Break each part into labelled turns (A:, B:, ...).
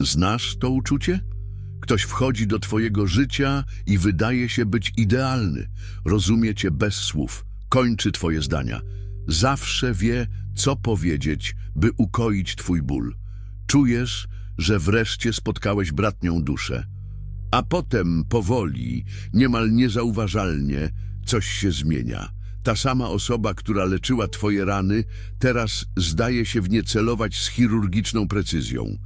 A: Znasz to uczucie? Ktoś wchodzi do twojego życia i wydaje się być idealny. Rozumie cię bez słów, kończy twoje zdania. Zawsze wie, co powiedzieć, by ukoić twój ból. Czujesz, że wreszcie spotkałeś bratnią duszę. A potem powoli, niemal niezauważalnie, coś się zmienia. Ta sama osoba, która leczyła twoje rany, teraz zdaje się w nie celować z chirurgiczną precyzją.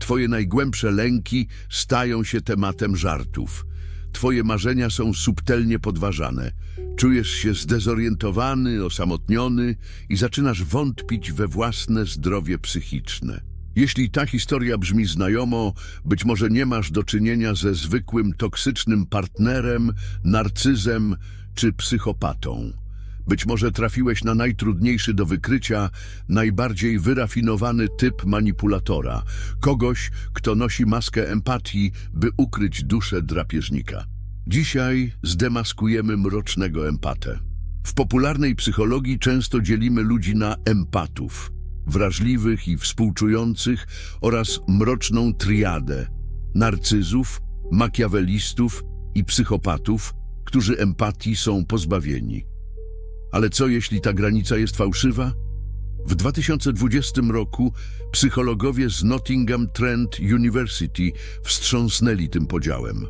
A: Twoje najgłębsze lęki stają się tematem żartów. Twoje marzenia są subtelnie podważane. Czujesz się zdezorientowany, osamotniony i zaczynasz wątpić we własne zdrowie psychiczne. Jeśli ta historia brzmi znajomo, być może nie masz do czynienia ze zwykłym toksycznym partnerem, narcyzem czy psychopatą. Być może trafiłeś na najtrudniejszy do wykrycia, najbardziej wyrafinowany typ manipulatora, kogoś, kto nosi maskę empatii, by ukryć duszę drapieżnika. Dzisiaj zdemaskujemy mrocznego empatę. W popularnej psychologii często dzielimy ludzi na empatów, wrażliwych i współczujących oraz mroczną triadę narcyzów, makiawelistów i psychopatów, którzy empatii są pozbawieni. Ale co jeśli ta granica jest fałszywa? W 2020 roku psychologowie z Nottingham Trent University wstrząsnęli tym podziałem.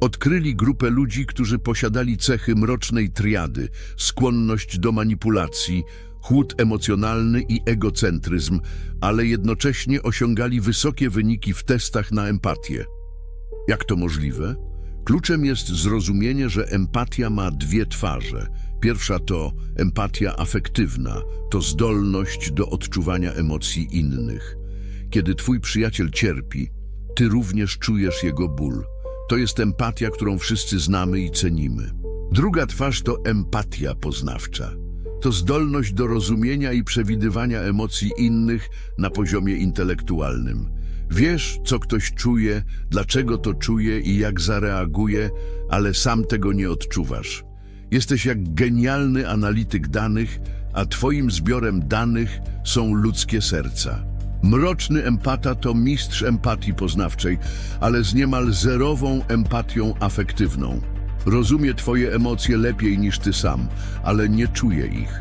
A: Odkryli grupę ludzi, którzy posiadali cechy mrocznej triady, skłonność do manipulacji, chłód emocjonalny i egocentryzm, ale jednocześnie osiągali wysokie wyniki w testach na empatię. Jak to możliwe? Kluczem jest zrozumienie, że empatia ma dwie twarze. Pierwsza to empatia afektywna, to zdolność do odczuwania emocji innych. Kiedy twój przyjaciel cierpi, ty również czujesz jego ból. To jest empatia, którą wszyscy znamy i cenimy. Druga twarz to empatia poznawcza. To zdolność do rozumienia i przewidywania emocji innych na poziomie intelektualnym. Wiesz, co ktoś czuje, dlaczego to czuje i jak zareaguje, ale sam tego nie odczuwasz. Jesteś jak genialny analityk danych, a twoim zbiorem danych są ludzkie serca. Mroczny empata to mistrz empatii poznawczej, ale z niemal zerową empatią afektywną. Rozumie twoje emocje lepiej niż ty sam, ale nie czuje ich.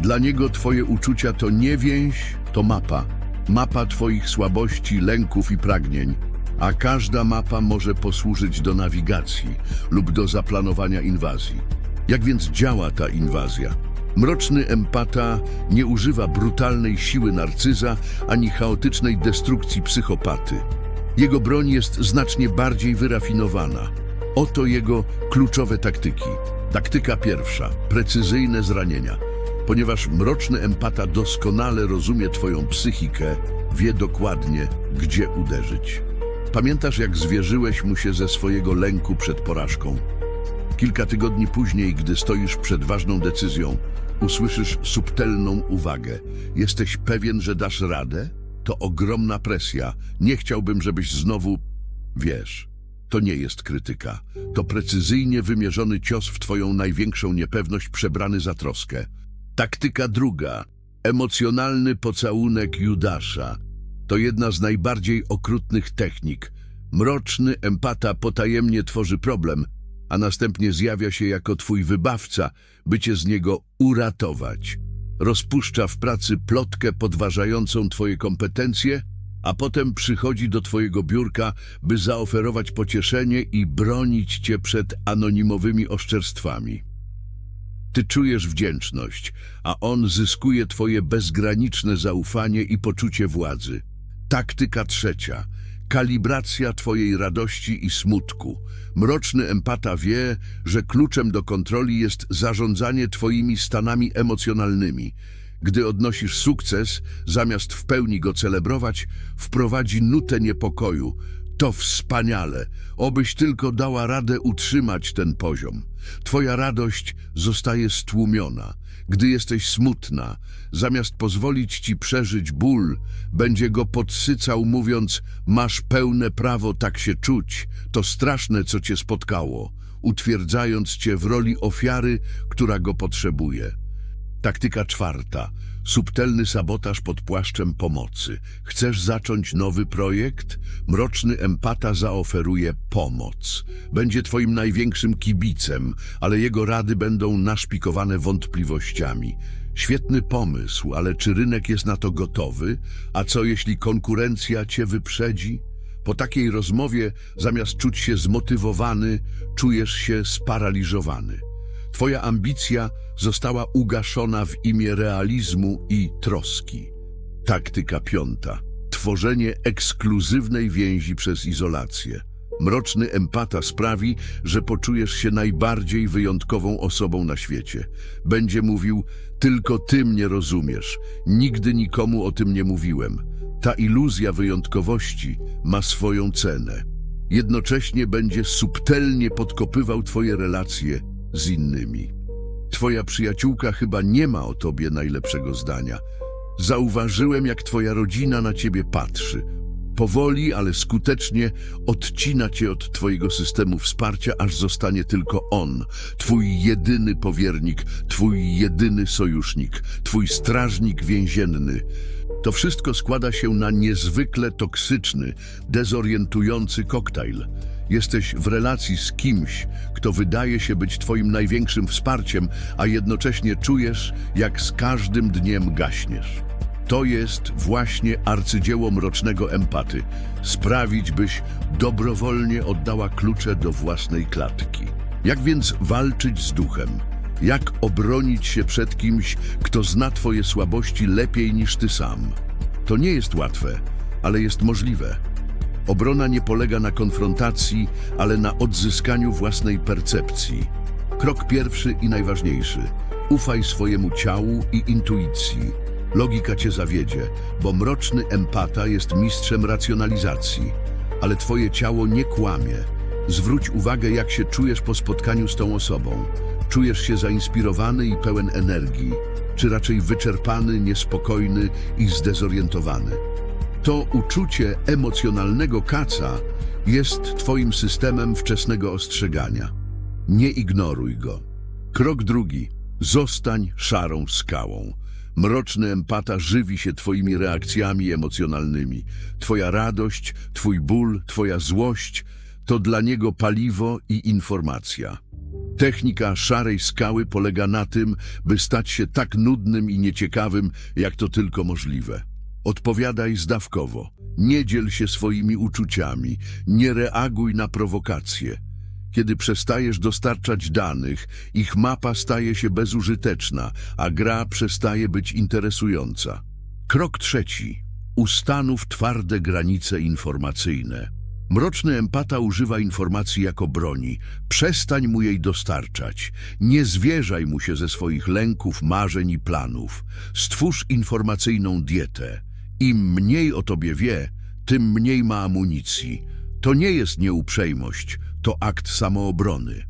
A: Dla niego twoje uczucia to nie więź, to mapa. Mapa twoich słabości, lęków i pragnień. A każda mapa może posłużyć do nawigacji lub do zaplanowania inwazji. Jak więc działa ta inwazja? Mroczny empata nie używa brutalnej siły narcyza ani chaotycznej destrukcji psychopaty. Jego broń jest znacznie bardziej wyrafinowana. Oto jego kluczowe taktyki. Taktyka pierwsza precyzyjne zranienia. Ponieważ mroczny empata doskonale rozumie Twoją psychikę, wie dokładnie, gdzie uderzyć. Pamiętasz, jak zwierzyłeś mu się ze swojego lęku przed porażką? Kilka tygodni później, gdy stoisz przed ważną decyzją, usłyszysz subtelną uwagę. Jesteś pewien, że dasz radę? To ogromna presja. Nie chciałbym, żebyś znowu... Wiesz, to nie jest krytyka. To precyzyjnie wymierzony cios w twoją największą niepewność przebrany za troskę. Taktyka druga. Emocjonalny pocałunek Judasza. To jedna z najbardziej okrutnych technik. Mroczny empata potajemnie tworzy problem, a następnie zjawia się jako twój wybawca, by cię z niego uratować. Rozpuszcza w pracy plotkę podważającą twoje kompetencje, a potem przychodzi do twojego biurka, by zaoferować pocieszenie i bronić cię przed anonimowymi oszczerstwami. Ty czujesz wdzięczność, a on zyskuje twoje bezgraniczne zaufanie i poczucie władzy. Taktyka trzecia. Kalibracja twojej radości i smutku. Mroczny empata wie, że kluczem do kontroli jest zarządzanie twoimi stanami emocjonalnymi. Gdy odnosisz sukces, zamiast w pełni go celebrować, wprowadzi nutę niepokoju. To wspaniale. Obyś tylko dała radę utrzymać ten poziom. Twoja radość zostaje stłumiona. Gdy jesteś smutna, zamiast pozwolić ci przeżyć ból, będzie go podsycał, mówiąc: Masz pełne prawo tak się czuć, to straszne, co cię spotkało, utwierdzając cię w roli ofiary, która go potrzebuje. Taktyka czwarta. Subtelny sabotaż pod płaszczem pomocy. Chcesz zacząć nowy projekt? Mroczny empata zaoferuje pomoc. Będzie twoim największym kibicem, ale jego rady będą naszpikowane wątpliwościami. Świetny pomysł, ale czy rynek jest na to gotowy? A co jeśli konkurencja cię wyprzedzi? Po takiej rozmowie, zamiast czuć się zmotywowany, czujesz się sparaliżowany. Twoja ambicja została ugaszona w imię realizmu i troski. Taktyka piąta. Tworzenie ekskluzywnej więzi przez izolację. Mroczny empata sprawi, że poczujesz się najbardziej wyjątkową osobą na świecie. Będzie mówił, tylko ty mnie rozumiesz, nigdy nikomu o tym nie mówiłem. Ta iluzja wyjątkowości ma swoją cenę. Jednocześnie będzie subtelnie podkopywał twoje relacje z innymi. Twoja przyjaciółka chyba nie ma o tobie najlepszego zdania. Zauważyłem, jak twoja rodzina na ciebie patrzy. Powoli, ale skutecznie odcina cię od twojego systemu wsparcia, aż zostanie tylko on, twój jedyny powiernik, twój jedyny sojusznik, twój strażnik więzienny. To wszystko składa się na niezwykle toksyczny, dezorientujący koktajl. Jesteś w relacji z kimś, kto wydaje się być twoim największym wsparciem, a jednocześnie czujesz, jak z każdym dniem gaśniesz. To jest właśnie arcydzieło mrocznego empaty. Sprawić, byś dobrowolnie oddała klucze do własnej klatki. Jak więc walczyć z duchem? Jak obronić się przed kimś, kto zna twoje słabości lepiej niż ty sam? To nie jest łatwe, ale jest możliwe. Obrona nie polega na konfrontacji, ale na odzyskaniu własnej percepcji. Krok pierwszy i najważniejszy. Ufaj swojemu ciału i intuicji. Logika cię zawiedzie, bo mroczny empata jest mistrzem racjonalizacji. Ale twoje ciało nie kłamie. Zwróć uwagę, jak się czujesz po spotkaniu z tą osobą. Czujesz się zainspirowany i pełen energii, czy raczej wyczerpany, niespokojny i zdezorientowany. To uczucie emocjonalnego kaca jest twoim systemem wczesnego ostrzegania. Nie ignoruj go. Krok drugi. Zostań szarą skałą. Mroczny empata żywi się twoimi reakcjami emocjonalnymi. Twoja radość, twój ból, twoja złość to dla niego paliwo i informacja. Technika szarej skały polega na tym, by stać się tak nudnym i nieciekawym, jak to tylko możliwe. Odpowiadaj zdawkowo. Nie dziel się swoimi uczuciami. Nie reaguj na prowokacje. Kiedy przestajesz dostarczać danych, ich mapa staje się bezużyteczna, a gra przestaje być interesująca. Krok trzeci. Ustanów twarde granice informacyjne. Mroczny empata używa informacji jako broni. Przestań mu jej dostarczać. Nie zwierzaj mu się ze swoich lęków, marzeń i planów. Stwórz informacyjną dietę. Im mniej o tobie wie, tym mniej ma amunicji. To nie jest nieuprzejmość, to akt samoobrony.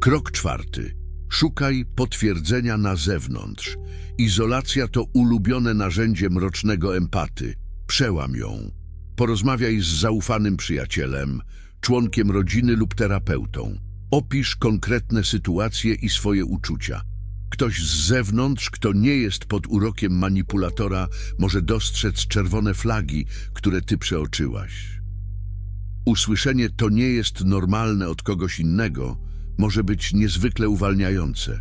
A: Krok czwarty. Szukaj potwierdzenia na zewnątrz. Izolacja to ulubione narzędzie mrocznego empaty. Przełam ją. Porozmawiaj z zaufanym przyjacielem, członkiem rodziny lub terapeutą. Opisz konkretne sytuacje i swoje uczucia. Ktoś z zewnątrz, kto nie jest pod urokiem manipulatora, może dostrzec czerwone flagi, które ty przeoczyłaś. Usłyszenie to nie jest normalne od kogoś innego, może być niezwykle uwalniające.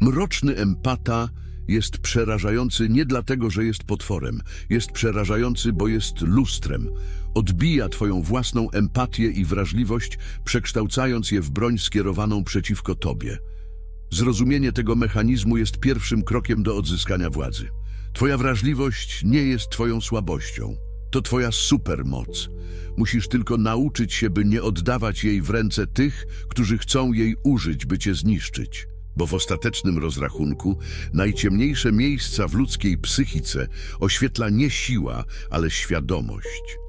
A: Mroczny empata jest przerażający nie dlatego, że jest potworem. Jest przerażający, bo jest lustrem. Odbija twoją własną empatię i wrażliwość, przekształcając je w broń skierowaną przeciwko tobie. Zrozumienie tego mechanizmu jest pierwszym krokiem do odzyskania władzy. Twoja wrażliwość nie jest twoją słabością. To twoja supermoc. Musisz tylko nauczyć się, by nie oddawać jej w ręce tych, którzy chcą jej użyć, by cię zniszczyć. Bo w ostatecznym rozrachunku najciemniejsze miejsca w ludzkiej psychice oświetla nie siła, ale świadomość.